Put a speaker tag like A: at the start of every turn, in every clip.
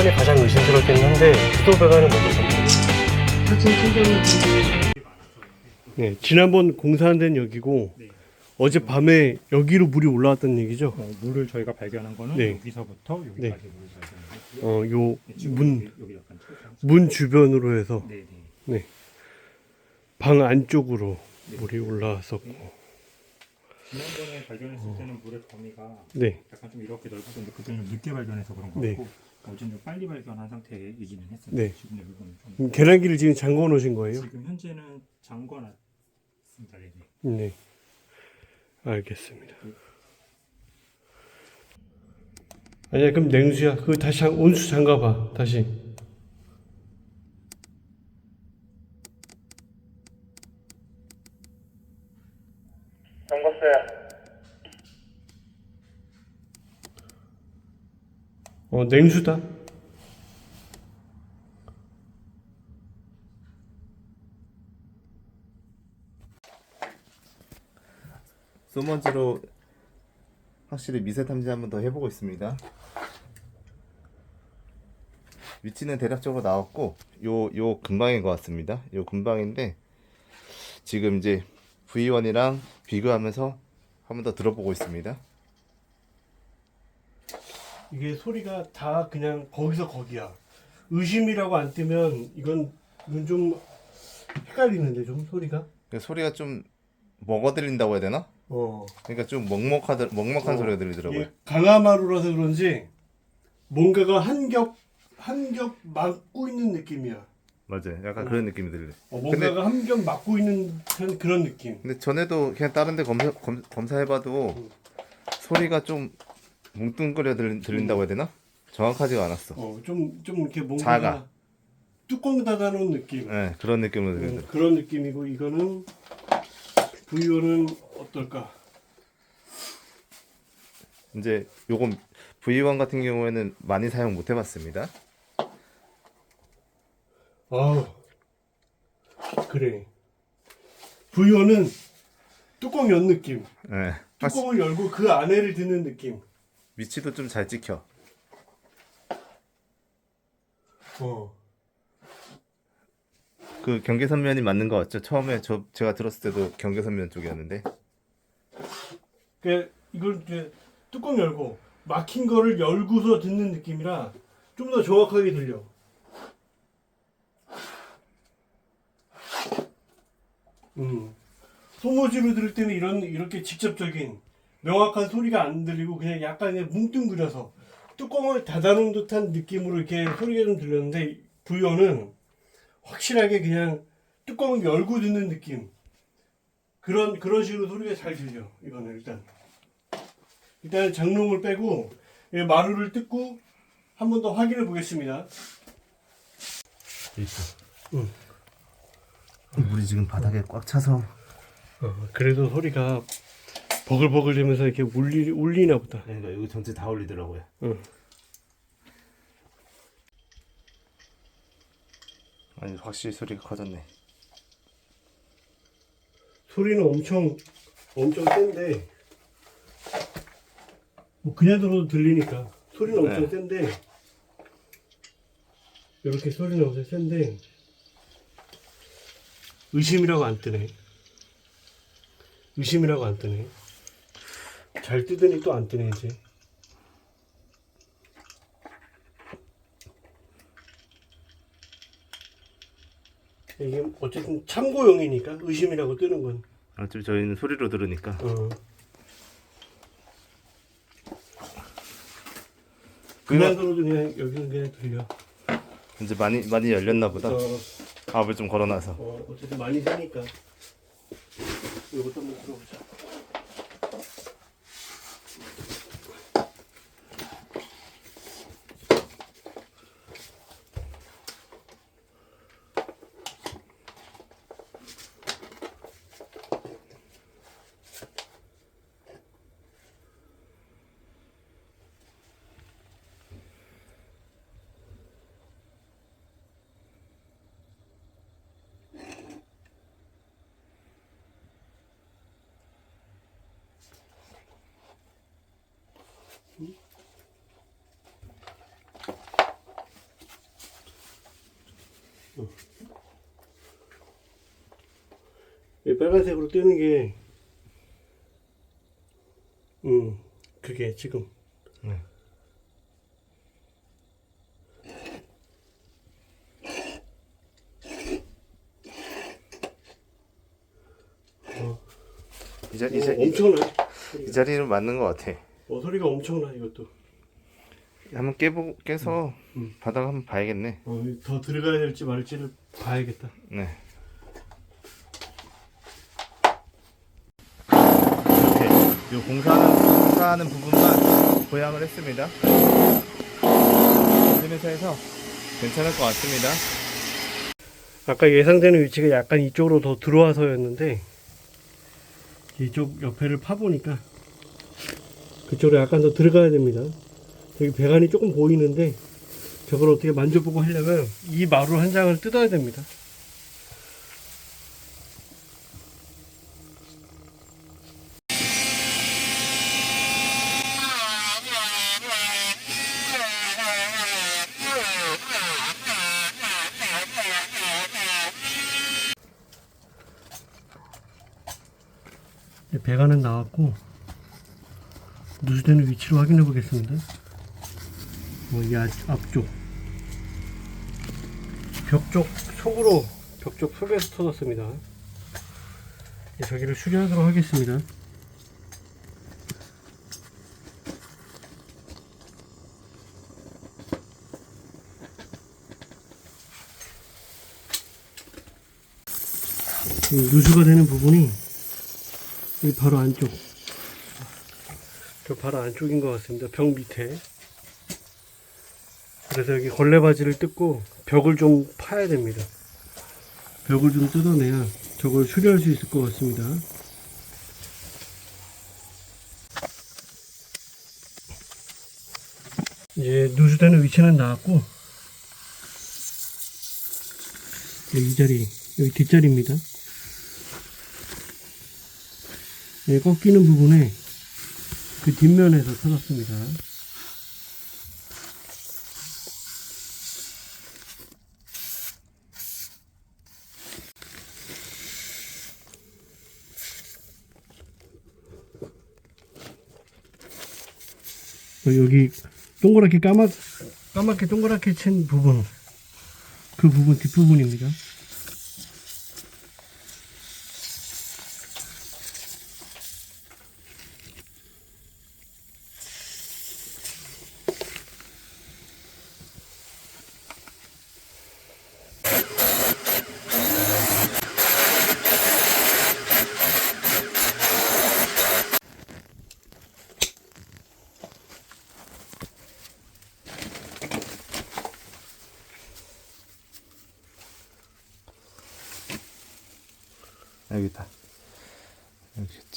A: 배관이 가장 의심스럽긴 한데 수도 배관은 먼저
B: 찍어놓은
A: 네, 지난번 공사한 데는 여기고
C: 네.
A: 어젯밤에 여기로 물이 올라왔다는 얘기죠.
C: 어, 물을 저희가 발견한 거는
A: 네.
C: 여기서부터 여기까지
A: 네.
C: 물을 발견했고요.
A: 어, 요
C: 네, 지금
A: 문,
C: 여기, 여기 약간 튀어나와서.
A: 문 주변으로 해서
C: 네, 네.
A: 네. 방 안쪽으로 물이 올라왔었고.
C: 지난번에 발견했을 때는 물의 범위가
A: 네.
C: 약간 좀 이렇게 넓었는데 그때는 늦게 발견해서 그런 거
A: 네.
C: 같고 어제는 좀 빨리 발견한 상태이기는 했습니다.
A: 네.
C: 지금 여기는 좀
A: 그럼 계란기를 지금 잠궈 놓으신 거예요?
C: 지금 현재는 잠궈놨습니다. 네, 네.
A: 네. 알겠습니다. 아니야, 그럼 냉수야. 그거 다시 장- 온수 잠가봐. 다시.
D: 잠궜어요.
A: 어, 냉수다.
E: 소먼즈로 확실히 미세 탐지 한번 더 해보고 있습니다. 위치는 대략적으로 나왔고 요 요 근방인 것 같습니다. 요 근방인데 지금 이제 V1이랑 비교하면서 한번 더 들어보고 있습니다.
A: 이게 소리가 다 그냥 거기서 거기야. 의심이라고 안 뜨면 이건 이건 좀 헷갈리는데 좀 소리가.
E: 그 소리가 좀 먹어 들린다고 해야 되나?
A: 어.
E: 그러니까 좀 먹먹하다 먹먹한
A: 어,
E: 소리가 들리더라고요.
A: 이게 강화마루라서 그런지 뭔가가 한겹 한겹 막고 있는 느낌이야.
E: 맞아요. 약간 그런 느낌이 들려요.
A: 어, 뭔가가 한겹 막고 있는 듯한 그런 느낌.
E: 근데 전에도 그냥 다른 데 검사, 검, 검사해봐도 소리가 좀 뭉뚱그려 들, 들린다고 해야 되나? 정확하지가 않았어.
A: 어, 좀 좀 이렇게 뭔가
E: 작아.
A: 뚜껑 닫아놓은 느낌.
E: 네, 그런 느낌으로
A: 음,
E: 들리더라고요.
A: 그런 느낌이고 이거는 V1은 어떨까?
E: 이제 요건 V1 같은 경우에는 많이 사용 못 해봤습니다.
A: 아우 그래. V1은 뚜껑 연 느낌.
E: 네.
A: 뚜껑을 열고 그 안에를 드는 느낌.
E: 위치도 좀 잘 찍혀.
A: 어.
E: 그 경계선면이 맞는 것 같죠? 처음에 저 제가 들었을 때도 경계선면 쪽이었는데
A: 그 이걸 이제 뚜껑 열고 막힌 거를 열고서 듣는 느낌이라 좀 더 정확하게 들려. 음. 소모지로 들을 때는 이런 이렇게 직접적인 명확한 소리가 안 들리고 그냥 약간 그냥 뭉뚱그려서 뚜껑을 닫아놓은 듯한 느낌으로 이렇게 소리가 좀 들렸는데 V1은 확실하게 그냥 뚜껑을 열고 듣는 느낌. 그런 그런 식으로 소리가 잘 들려. 이거는 일단 일단 장롱을 빼고 이 마루를 뜯고 한 번 더 확인해 보겠습니다.
E: 물이 지금 바닥에 꽉 차서
A: 어, 그래도 소리가 버글버글되면서 이렇게 울리 울리나 보다.
E: 그러니까 여기 전체 다 올리더라고요.
A: 응.
E: 아니 확실히 소리가 커졌네.
A: 소리는 엄청 엄청 센데 뭐 그냥 들어도 들리니까 소리는 엄청
E: 네.
A: 센데 이렇게 소리는 엄청 센데 의심이라고 안 뜨네 의심이라고 안 뜨네 잘 뜨더니 또 안 뜨네 이제 이게 어쨌든 참고용이니까 의심이라고 뜨는 건
E: 어차피 저희는 소리로 들으니까
A: 어. 그냥 들어도 그냥 여기는 그냥 들려.
E: 이제 많이 많이 열렸나 보다.
A: 어,
E: 압을 좀 걸어놔서.
A: 어, 어쨌든 많이 세니까. 이것도 한번 들어보자. 음. 이 빨간색으로 뜨는 게, 음, 그게 지금.
E: 네. 어. 이, 자, 이,
A: 어,
E: 자, 이,
A: 엄청나.
E: 이 자리는 맞는 것 같아.
A: 어, 소리가 엄청나, 이것도.
E: 한번 깨보, 깨서
A: 음.
E: 바닥 한번 봐야겠네.
A: 어, 더 들어가야 될지 말지를 봐야겠다.
E: 네. 이렇게 요 공사하는, 공사하는 부분만 보양을 했습니다. 그래서 괜찮을 것 같습니다.
A: 아까 예상되는 위치가 약간 이쪽으로 더 들어와서였는데 이쪽 옆에를 파보니까 그쪽으로 약간 더 들어가야 됩니다. 여기 배관이 조금 보이는데 저걸 어떻게 만져보고 하려면 이 마루 한 장을 뜯어야 됩니다. 이제 배관은 나왔고 누수되는 위치를 확인해 보겠습니다. 뭐 이 앞쪽 벽쪽 속으로 벽쪽 속에서 터졌습니다. 이제 저기를 수리하도록 하겠습니다. 이 누수가 되는 부분이 이 바로 안쪽. 저 바로 안쪽인 것 같습니다. 벽 밑에. 그래서 여기 걸레바지를 뜯고 벽을 좀 파야 됩니다. 벽을 좀 뜯어내야 저걸 수리할 수 있을 것 같습니다. 이제 누수되는 위치는 나왔고 여기 이 자리 여기 뒷자리입니다. 예, 꺾이는 부분에 그 뒷면에서 터졌습니다. 어, 여기 동그랗게 까맣, 까맣게 동그랗게 친 부분 그 부분 뒷부분입니다.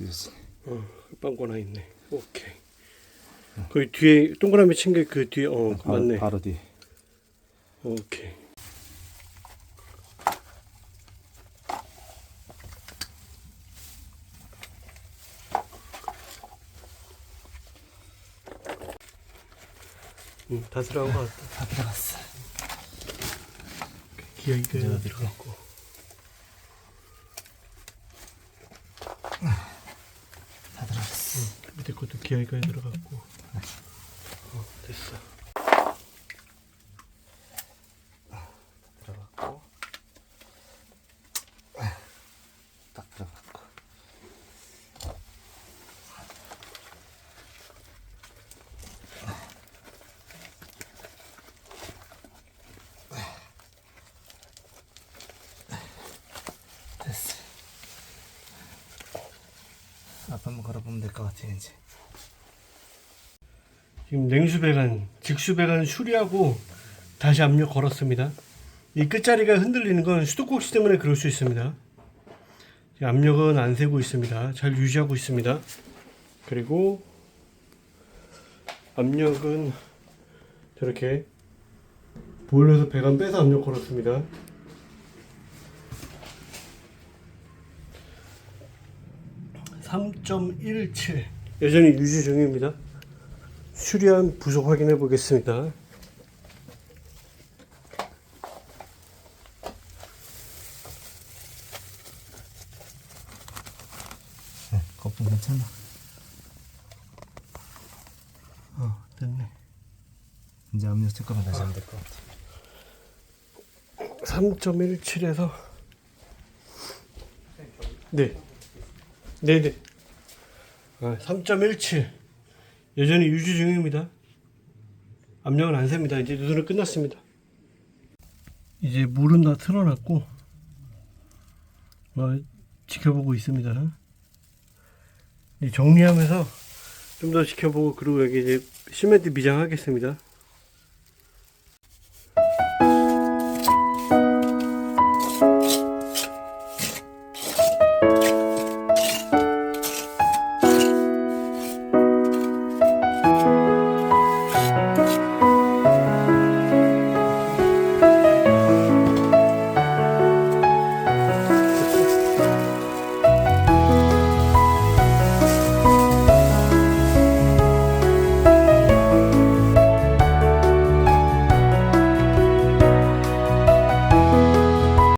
E: 찢었지.
A: 어, 빵꾸나 있네. 오케이. 그 뒤에 동그라미 친 게 그 뒤에 어
E: 바로,
A: 맞네.
E: 바로 뒤.
A: 오케이. 응, 다 들어간 것 같다.
E: 다 들어갔어.
A: 기어이가 들어갔고.
E: 다 들어갔어.
A: 밑에 것도 기어이가 들어갔고. 어, 됐어.
E: 들어갔고. 딱 들어갔고. 됐어. 앞 한번 걸어보면 될 것 같아 이제.
A: 지금 냉수 배관, 직수 배관 수리하고 다시 압력 걸었습니다. 이 끝자리가 흔들리는 건 수도꼭지 때문에 그럴 수 있습니다. 압력은 안 세고 있습니다. 잘 유지하고 있습니다. 그리고 압력은 저렇게 보일러에서 배관 빼서 압력 걸었습니다. (3.17) 여전히 유지 중입니다. 수리한 부속 확인해 보겠습니다.
E: 괜찮아.
A: 어, 됐네.
E: 이제 압력 체크만 다시 하면 될 것 같아.
A: 3.17에서 네. 네네. 아, 3.17 여전히 유지 중입니다. 압력은 안 셉니다. 이제 누드는 끝났습니다. 이제 물은 다 틀어놨고 어, 지켜보고 있습니다. 정리하면서 좀 더 지켜보고 그리고 여기 이제 시멘트 미장하겠습니다.